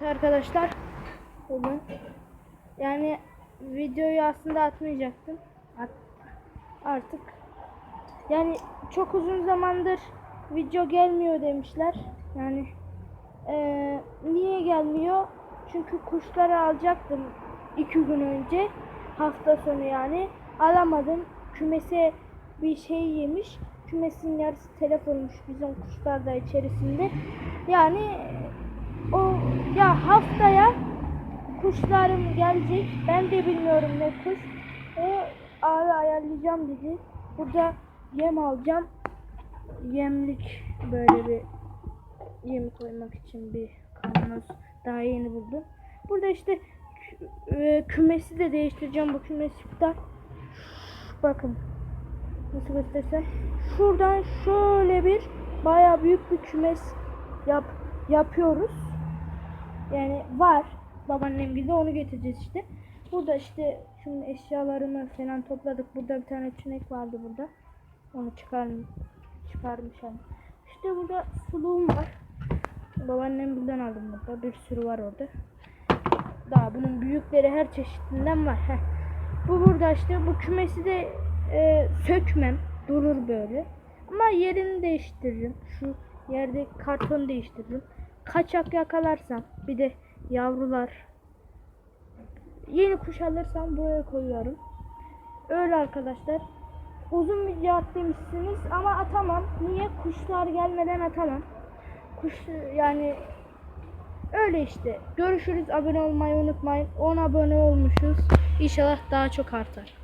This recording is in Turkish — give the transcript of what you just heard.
Evet arkadaşlar. Bugün. Yani videoyu aslında atmayacaktım. At- artık. Yani çok uzun zamandır video gelmiyor demişler. Yani eee, niye gelmiyor? Çünkü kuşları alacaktım iki gün önce. Hafta sonu yani. Alamadım. Kümese bir şey yemiş. Kümesin yarısı telef olmuş bizim kuşlar da içerisinde. Yani o ya haftaya kuşlarım gelecek. Ben de bilmiyorum ne kuş. O abi ayarlayacağım dedi. Burada yem alacağım. Yemlik böyle bir yem koymak için bir kavanoz daha yeni buldum. Burada işte e, kümesi de değiştireceğim bu kümesi iptal. Bakın nasıl göstersem şuradan şöyle bir baya büyük bir kümes yap yapıyoruz. Yani var. Babaannem gibi onu getireceğiz işte. Burada işte şimdi eşyalarımı falan topladık. Burada bir tane tünek vardı burada. Onu çıkarmış, çıkarmış hani. İşte burada suluğum var. Babaannem buradan aldım burada. Bir sürü var orada. Daha bunun büyükleri her çeşitinden var. Heh. Bu burada işte bu kümesi de e, sökmem. Durur böyle. Ama yerini değiştiririm. Şu yerde karton değiştiririm. Kaçak yakalarsam bir de yavrular yeni kuş alırsam buraya koyuyorum. Öyle arkadaşlar. Uzun video at demişsiniz ama atamam. Niye? Kuşlar gelmeden atamam. Kuş yani öyle işte. Görüşürüz. Abone olmayı unutmayın. 10 abone olmuşuz. İnşallah daha çok artar.